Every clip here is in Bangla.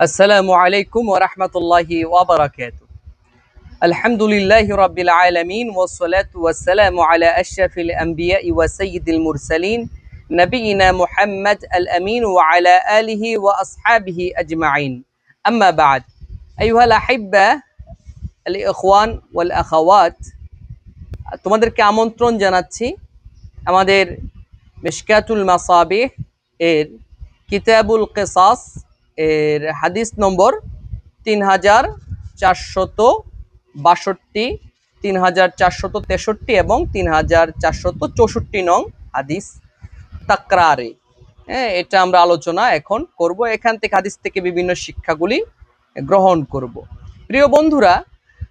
السلام عليكم ورحمة الله وبركاته الحمد لله رب العالمين والصلاة والسلام على أشرف الأنبياء وسيد المرسلين نبينا محمد الأمين وعلى آله وأصحابه أجمعين أما بعد أيها الأحبة الإخوان والأخوات তোমাদেরকে আমন্ত্রণ জানাচ্ছি আমাদের মিশকাতুল মাসাবিহ এর কিতাবুল কেসাস এর হাদিস নম্বর তিন হাজার চারশত বাষট্টি, তিন হাজার চারশত তেষট্টি এবং তিন হাজার চারশত চৌষট্টি নং হাদিস তাকরারে। হ্যাঁ এটা আমরা আলোচনা এখন করব। এখান থেকে হাদিস থেকে বিভিন্ন শিক্ষাগুলি গ্রহণ করব। প্রিয় বন্ধুরা,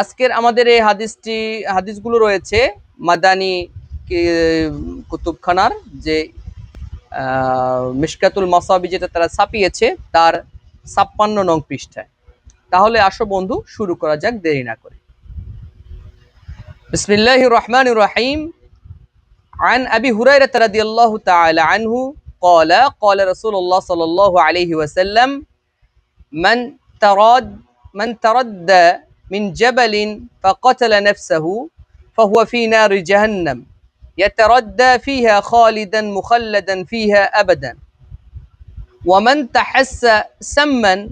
আজকের আমাদের এই হাদিসটি, হাদিসগুলো রয়েছে মাদানী কুতুবখানার যে আহ, মিশকাতুল মাসাবি যেটা তারা ছাপিয়েছে তার ছাপ্পান্ন নং পৃষ্ঠায় তাহলে আসো বন্ধু শুরু করা যাক দেরি না করে বিসমিল্লাহ রহমান রহিম عن أبي هريرة رضي الله تعالى عنه قال قال رسول الله صلى الله عليه وسلم من ترد من تردى من جبل فقتل نفسه فهو في نار جهنم يتردى فيها خالدا مخلدا فيها أبدا. ومن تحس سما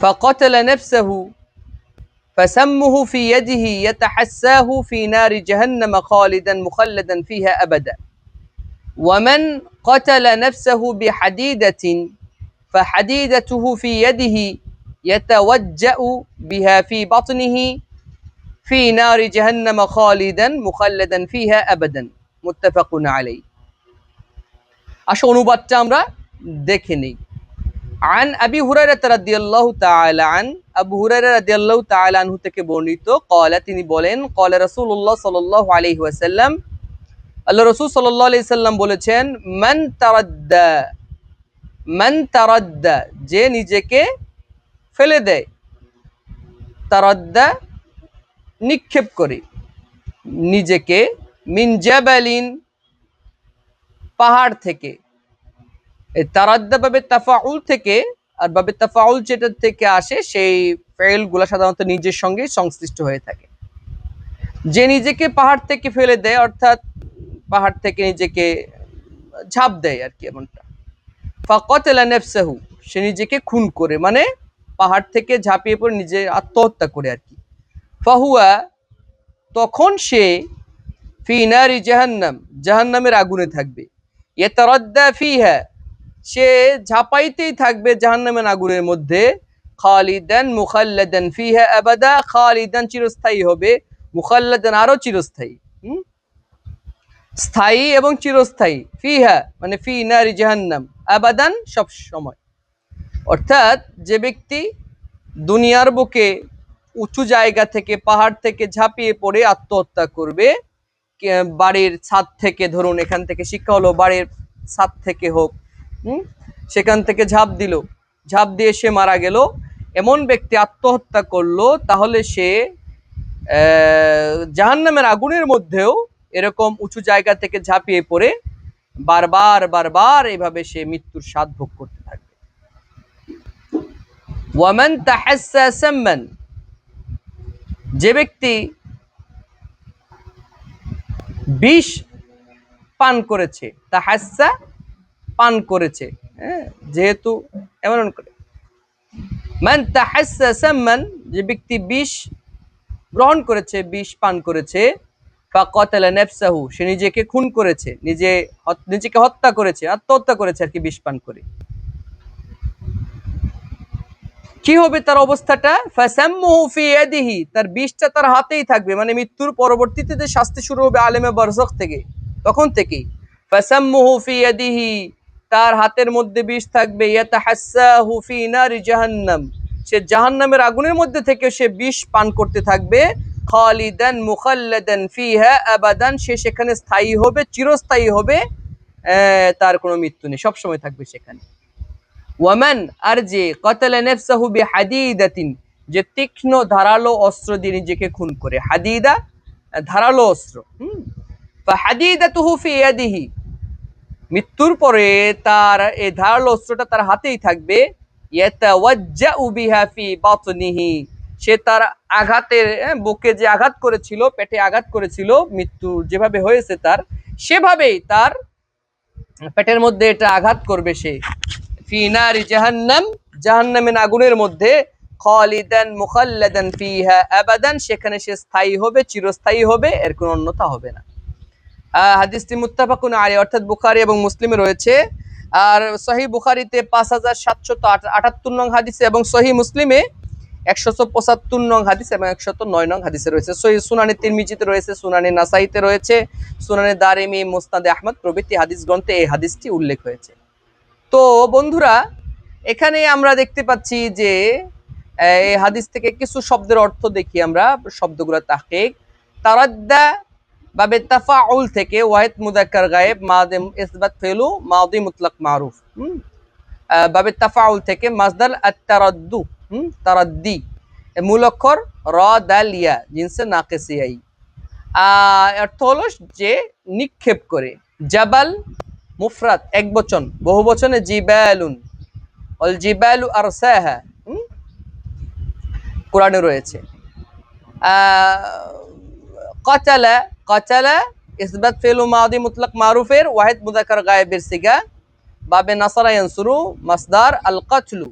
فقتل نفسه فسمه في يده يتحساه في نار جهنم خالدا مخلدا فيها أبدا. ومن قتل نفسه بحديدة فحديدته في يده يتوجأ بها في بطنه ফি নারি জাহান্নামা খালিদান মুখাল্লাদান ফিহা আবাদান, মুত্তাফাকুন আলাই আসো অনুবাদটা আমরা দেখে নিই। আন আবি হুরাইরাত রাদিয়াল্লাহু তাআলা আন, আবু হুরাইরা রাদিয়াল্লাহু তাআলা আনহু থেকে বর্ণিত, ক্বালা তিনি বলেন, ক্বালা রাসূলুল্লাহ সাল্লাল্লাহু আলাইহি ওয়াসাল্লাম, আল্লাহ রাসূল সাল্লাল্লাহু আলাইহি সাল্লাম বলেছেন, মান তারাদ্দা মান তারাদ্দা, যে নিজেকে ফেলে দেয়, তারাদ্দা নিক্ষেপ করে। নিজেকে মিন জাবালিন পাহাড় থেকে, এই তারাদ্দা বাবে তাফাউল থেকে আর বাবে তাফাউল যেটা থেকে আসে সেই ফেলগুলো সাধারণত নিজের সঙ্গে সংশ্লিষ্ট হয়ে থাকে। যে নিজেকে পাহাড় থেকে ফেলে দেয়, অর্থাৎ পাহাড় থেকে নিজেকে ঝাঁপ দেয় আর কি এমনটা। ফাকতেলা নেফসাহু, সে নিজেকে খুন করে মানে পাহাড় থেকে ঝাঁপিয়ে পড়ে নিজে আত্মহত্যা করে আর কি। ফাহুয়া, তখন সে ফিনারি জাহান্নাম, জাহান্নামের আগুনে থাকবে। ইয়াতারাদ্দা ফিহা, সে ঝাঁপাইতেই থাকবে জাহান্নামের আগুনের মধ্যে। খালিদান মুখাল্লাদান ফিহা আবাদা, খালিদান চিরস্থায়ী হবে, মুখাল্লাদান আরও চিরস্থায়ী? স্থায়ী এবং চিরস্থায়ী। ফিহা মানে ফি নারি জাহান্নাম, আবাদান সব সময়। অর্থাৎ যে ব্যক্তি দুনিয়ার বুকে উঁচু জায়গা থেকে, পাহাড় থেকে ঝাঁপিয়ে পড়ে আত্মহত্যা করবে। বাড়ির ছাদ থেকে, ধরুন এখান থেকে শিক্ষা হলো, বাড়ির ছাদ থেকে হোক, হুম? সেখান থেকে ঝাঁপ দিল। ঝাঁপ দিয়ে সে মারা গেল। এমন ব্যক্তি আত্মহত্যা করল, তাহলে সে জাহান্নামের আগুনের মধ্যেও এরকম উঁচু জায়গা থেকে ঝাঁপিয়ে পড়ে, বারবার বারবার এভাবে সে মৃত্যুর স্বাদ ভোগ করতে থাকবে। ওয়ামান তাহাসা সাম্মান যে ব্যক্তি বিষ পান করেছে তাহাসা পান করেছে হ্যাঁ যেহেতু এমন করে। মান তাহাসা সাম্মান, যে ব্যক্তি বিষ গ্রহণ করেছে, বিষ পান করেছে বা ফাকাতালা নাফসাহু, সে নিজেকে খুন করেছে, নিজে নিজেকে হত্যা করেছে, আত্মহত্যা করেছে আর কি বিষ পান করে। কি হবে তার অবস্থাটা? ফাসাম্মুহু ফি ইয়াদিহি। তার বিষটা তার হাতেই থাকবে। মানে মৃত্যুর পরবর্তীতে যে শাস্তি শুরু হবে আলেমে বারজখ থেকে। তখন থেকেই। ফাসাম্মুহু ফি ইয়াদিহি। তার হাতের মধ্যে বিষ থাকবে। জাহান্নাম। সে জাহান্নামের আগুনের মধ্যে থেকে সে বিষ পান করতে থাকবে। খালিদান মুখাল্লাদান ফিহা আবাদান। সে সেখানে স্থায়ী হবে, চিরস্থায়ী হবে। তার কোনো মৃত্যু নেই। সবসময় থাকবে সেখানে। ওয়ামান আর যে কতলা নেফসাহু বি হাদিদাতিন যে তীক্ষ্ণ ধারালো অস্ত্র দিয়ে নিজেকে খুন করে। হাদিদা ধারালো অস্ত্র হুম? হাদিদাতুহু ফি ইয়াদিহি। মৃত্যুর পরে তার এই ধারালো অস্ত্রটা তার হাতেই থাকবে। সে তার আঘাতের হ্যাঁ, বুকে যে আঘাত করেছিল পেটে আঘাত করেছিল মৃত্যু যেভাবে হয়েছে তার সেভাবেই তার পেটের মধ্যে এটা আঘাত করবে সে। ফি নারি জাহান্নাম, জাহান্নামের আগুনের মধ্যে খালিদান মুখাল্লাদান ফিহা সেখানে সে স্থায়ী হবে, চিরস্থায়ী হবে, এর কোনো অন্যতা হবে না। হাদিসটি মুত্তাফাকুন আলী অর্থাৎ বুখারী এবং মুসলিমে রয়েছে। আর সহি বুখারীতে পাঁচ হাজার সাতশত আটাত্তর নং হাদিসে এবং সহি মুসলিমে একশত পঁচাত্তর নং হাদিস এবং একশত নয় নং হাদিসে রয়েছে। সহি সুনানি তিরমিজিতে রয়েছে, সুনানি নাসাইতে রয়েছে, সুনানি দারিমি মুস্তাদে আহমদ প্রভৃতি হাদিস গ্রন্থে এই হাদিসটি উল্লেখ হয়েছে। তো বন্ধুরা, এখানে আমরা দেখতে পাচ্ছি যে এই হাদিস থেকে কিছু শব্দের অর্থ দেখি আমরা, শব্দগুলো তাহকিক। তারাদ্দা বাবে তাফাউল থেকে ওয়াহিদ মুদাক্কার গায়েব মাদে ফেলু মাদি মুতলাক মারুফ। হুম? বাবে তাফাউল থেকে মাজদার আত-তারাদ্দু। হুম? তারাদ্দি। মূল অক্ষর র দাল ইয়া জিনসে নাকেসিয়াই অর্থ হলো যে, নিক্ষেপ করে। জাবাল মুফরাত এক বচন, বহু বচনে জিবালুন, অল জিবালু আরসাহা, হুম? কোরআনে রয়েছে। কাচালা কাচালা ইসবাত ফেলু মাদি মুতলাক মারুফের, ওয়াহিদ মুদাকার গায়েবের সিগা, বাবে নাসারা ইয়ানসুরু, মাসদার আল কাতলু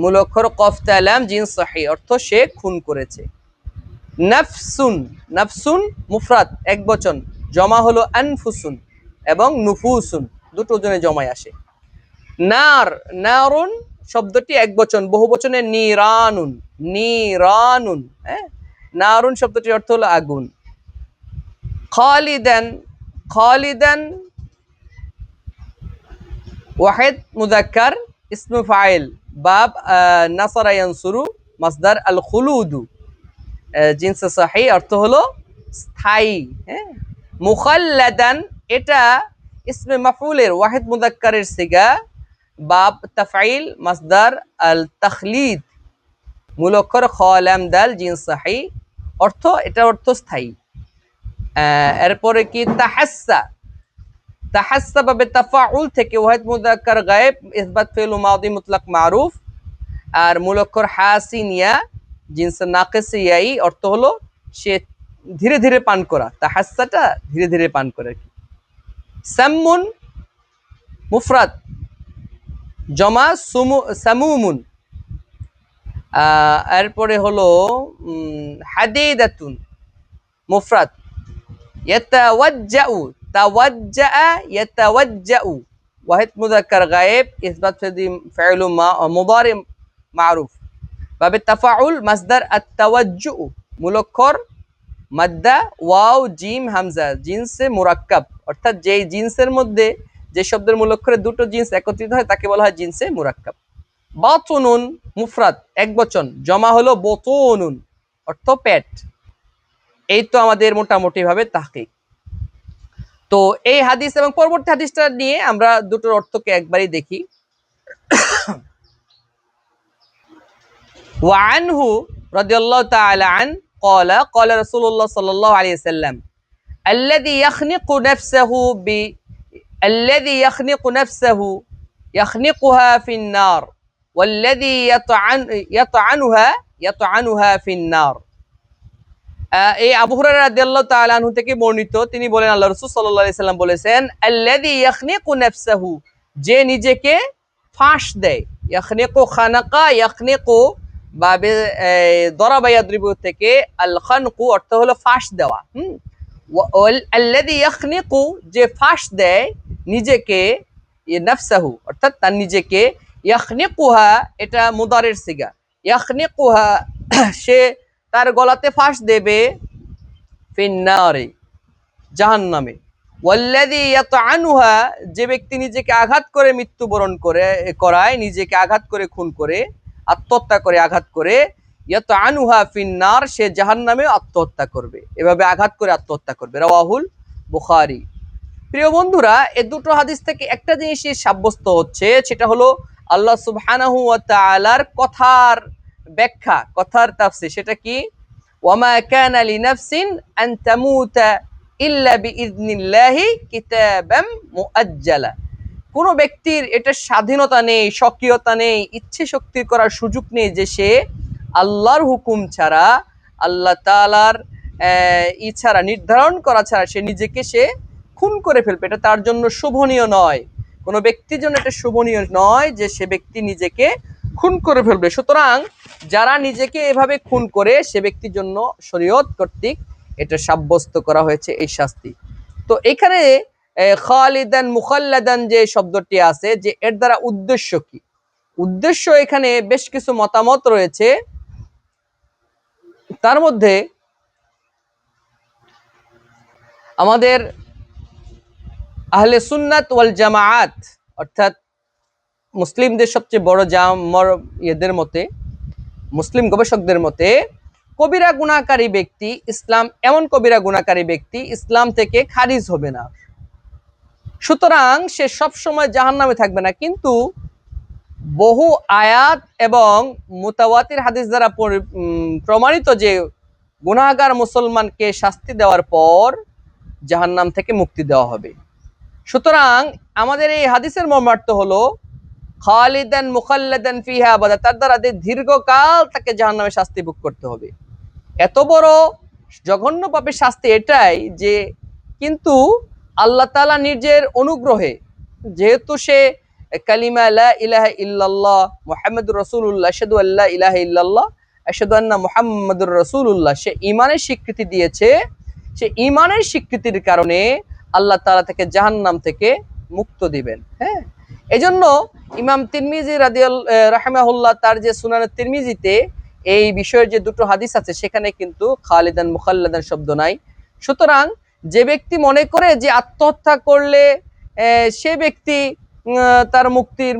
মূল অক্ষর কফ তালাম জিন সাহি অর্থ সে খুন করেছে। নাফসুন নাফসুন মুফরাত এক বচন, জমা হলো আনফুসুন। এবং নুফুসুন দুটো জনে জমায় আসে। নার নারুন শব্দটি এক বচন বহু বচনে নিরানুন নিরানুন হ্যাঁ? নারুন শব্দটির অর্থ হলো আগুন। খালিদান খালিদান ওয়াহেদ মুদাক্কার ইসমু ফাইল বাব আহ, নাসারা মাসদার আল খুলুদু জিনসে সাহি অর্থ হলো স্থায়ী হ্যাঁ? মুখাল্লাদান এটা ইসমে মাফুলের ওয়াহিদ মুদাক্কারের সিগা, বাব তাফাইল মাসদার আল তাখলিদ মূল অক্ষর খলাম দাল, জিন, সাহি। অর্থ এটা অর্থ স্থায়ী। এরপরে কি? তাহাসা তাহাসা বাবে তাফাউল থেকে ওয়াহিদ মুদাক্কার গায়েব, ইসবাত ফেল মাদি মুতলাক মারুফ। আর মূল অক্ষর হাসিনিয়া, জিনস নাকেসিয়াই। অর্থ হলো, সে ধীরে ধীরে পান করা। তাহাসাটা ধীরে ধীরে পান করে আর কি। সাম্মুন মুফরাত জমা সুমু সামুমুন আহ, এরপরে হলো উম, হাদিদাতুন মুফরাত ইয়াতাওয়াজ্জাউ তাওয়াজ্জা ইয়াতাওয়াজ্জাউ। ওয়াহিদ মুযাক্কার গায়েব ইসবাত ফিদি ফাইলু মা মুদারি মারুফ। বাবে তাফাউল মাসদার আত-তাওয়াজ্জু মূল অক্ষর মাদ্দা, ওয়াও, জিম, হামজা, জিন্সে মুরাক্কাব। অর্থাৎ যেই জিন্সের মধ্যে, যে শব্দের মূল অক্ষরে দুটো জিন্স একত্রিত হয়, তাকে বলা হয় জিন্সে মোরাক্কাব। বাতনুন মুফরাত এক বচন জমা হলো বতনুন, অর্থ প্যাট এই তো আমাদের মোটামুটিভাবে তাহকিক। তো এই হাদিস এবং পরবর্তী হাদিসটা নিয়ে আমরা দুটোর অর্থকে একবারই দেখি। ওয়ানহু রদিয়াল্লাহ তাআলা আন عنه قال قال رسول الله صلى الله عليه وسلم الذي يخنق نفسه ب الذي يخنق نفسه يخنقها في النار والذي يطعن يطعنها يطعنها في النار আহ, এই আবু হুরায়রা রাদিয়াল্লাহু তাআলা আনহু থেকে বর্ণিত তিনি বলেন আল্লাহ রাসূল সাল্লাল্লাহু আলাইহি সাল্লাম বলেছেন আল্লাযী ইয়াখনিকু নাফসাহু যে নিজেকে ফাঁস দেয় ইয়াখনিকু খানাকা ইয়াখনিকু বাবে দরাবা ইয়াদরিবু থেকে আল খানকু অর্থ হলো ফাঁস দেওয়া, হুম? আল্লাযী ইয়াখনিকু, যে ফাঁস দেয় নিজেকে নাফসাহু, অর্থাৎ তার নিজেকে, ইয়াখনিকুহা, এটা মুদারের সিগা, ইয়াখনিকুহা, সে তার গলাতে ফাঁস দেবে ফিন্নারে, জাহান্নামে। ওয়াল্লাযী ইয়াতআনুহা, যে ব্যক্তি নিজেকে আঘাত করে, মৃত্যুবরণ করে করায়, নিজেকে আঘাত করে, খুন করে আত্মহত্যা করে আঘাত করে, ইয়াতআনুহা ফিন্নার, সে জাহান্নামে আত্মহত্যা করবে। এভাবে আঘাত করে আত্মহত্যা করবে। রাওয়াহুল বুখারি। প্রিয় বন্ধুরা, এ দুটো হাদিস থেকে একটা জিনিসই সাব্যস্ত হচ্ছে, সেটা হলো আল্লাহ সুবহানাহু ওয়া তাআলার কথার ব্যাখ্যা, কথার তাফসীর। সেটা কি? ওয়ামা কানা লিনাফসিন আন তামুতা ইল্লা বিইذনিল্লাহি কিতাবাম মুআজ্জালা। কোনো ব্যক্তির এটা স্বাধীনতা নেই সক্রিয়তা নেই ইচ্ছে শক্তি করার সুযোগ নেই যে সে আল্লাহর হুকুম ছাড়া আল্লাহ তালার আহ, ই ছাড়া নির্ধারণ করা ছাড়া সে নিজেকে সে খুন করে ফেলবে। এটা তার জন্য শোভনীয় নয়। কোনো ব্যক্তির জন্য এটা শোভনীয় নয় যে সে ব্যক্তি নিজেকে খুন করে ফেলবে। সুতরাং যারা নিজেকে এভাবে খুন করে সে ব্যক্তির জন্য শরীয়ত কর্তৃক এটা সাব্যস্ত করা হয়েছে এই শাস্তি। তো এখানে খালিদান মুখাল্লাদান যে শব্দটি আছে, যে এর দ্বারা উদ্দেশ্য কি? উদ্দেশ্য এখানে বেশ কিছু মতামত রয়েছে। তার মধ্যে আমাদের আহলে সুন্নাত ওয়াল জামাআত, অর্থাৎ মুসলিমদের সবচেয়ে বড় জাম মর- ইয়েদের মতে, মুসলিম গবেষকদের মতে, কবিরা গুণাকারী ব্যক্তি ইসলাম এমন কবিরা গুণাকারী ব্যক্তি ইসলাম থেকে খারিজ হবে না। সুতরাং সে সব সময় জাহান্নামে থাকবে না। কিন্তু বহু আয়াত এবং মুতাওয়াতির হাদিস দ্বারা প্রমাণিত যে গুনাহগার মুসলমানকে শাস্তি দেওয়ার পর জাহান্নাম থেকে মুক্তি দেওয়া হবে। সুতরাং আমাদের এই হাদিসের মর্মার্থ হলো, খালিদান মুখাল্লাদান ফিহা আবাদা, তার দ্বারা দীর্ঘকাল তাকে জাহান্নামে শাস্তি ভোগ করতে হবে। এত বড় জঘন্য পাপের শাস্তি এটাই যে কিন্তু আল্লাহ তালা নিজের অনুগ্রহে, যেহেতু সে কালিমা লা ইলাহা ইল্লাল্লাহ মুহাম্মাদুর রাসূলুল্লাহ, আশহাদু আল্লা ইলাহা ইল্লাল্লাহ, আশহাদু আন্না মুহাম্মাদুর রাসূলুল্লাহ, সে ইমানের স্বীকৃতি দিয়েছে। সে ইমানের স্বীকৃতির কারণে আল্লাহ তাআলা তাকে জাহান্নাম থেকে মুক্ত দিবেন হ্যাঁ? এজন্য ইমাম তিরমিজি রাদিয়াল রাহমাহুল্লাহ তার যে সুনান তিরমিজিতে এই বিষয়ের যে দুটো হাদিস আছে, সেখানে কিন্তু খালিদান মুখাল্লাদান শব্দ নাই। সুতরাং যে ব্যক্তি মনে করে যে আত্মহত্যা করলে সে ব্যক্তি তার মুক্তির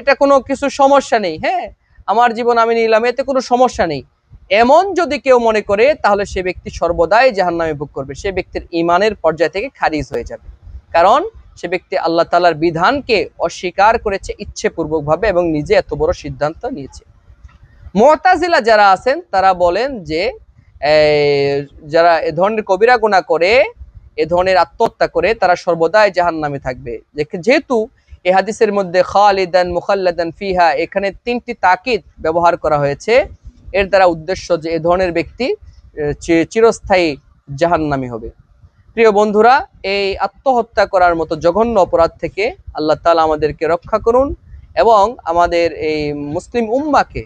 এটা কোনো কিছু সমস্যা নেই হ্যাঁ? আমার জীবন আমি নিলাম, এতে কোনো সমস্যা নেই। এমন যদি কেউ মনে করে, তাহলে সে ব্যক্তি সর্বদাই জাহান্নামে ভোগ করবে। সে ব্যক্তির ইমানের পর্যায় থেকে খারিজ হয়ে যাবে। কারণ সে ব্যক্তি আল্লাহ তালার বিধানকে অস্বীকার করেছে ইচ্ছেপূর্বকভাবে এবং নিজে এত বড় সিদ্ধান্ত নিয়েছে। মোতাজিলা যারা আছেন, তারা বলেন যে যারা এ ধরনের কবিরা গুণা করে, এ ধরনের আত্মহত্যা করে, তারা সর্বদাই জাহান নামে থাকবে যেহেতু এই হাদিসের মধ্যে খালিদান মুখাল্লাদান ফিহা, এখানে তিনটি তাকিদ ব্যবহার করা হয়েছে। এর দ্বারা উদ্দেশ্য যে এ ধরনের ব্যক্তি চিরস্থায়ী জাহান্নামী হবে। প্রিয় বন্ধুরা, এই আত্মহত্যা করার মতো জঘন্য অপরাধ থেকে আল্লাহ তালা আমাদেরকে রক্ষা করুন এবং আমাদের এই মুসলিম উম্মাকে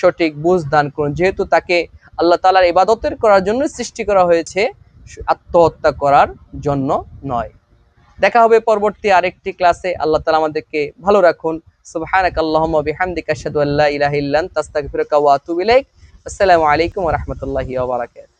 সঠিক বুঝ দান করুন। যেহেতু তাকে আল্লাহ তালার ইবাদতের করার জন্য সৃষ্টি করা হয়েছে আত্মহত্যা করার জন্য নয়। দেখা হবে পরবর্তী আরেকটি ক্লাসে। আল্লাহ তালা আমাদেরকে ভালো রাখুন। সুবহানাক আল্লাহুম্মা আসসালামু আলাইকুম রাহমাতুল্লাহি বারাকাতুহু।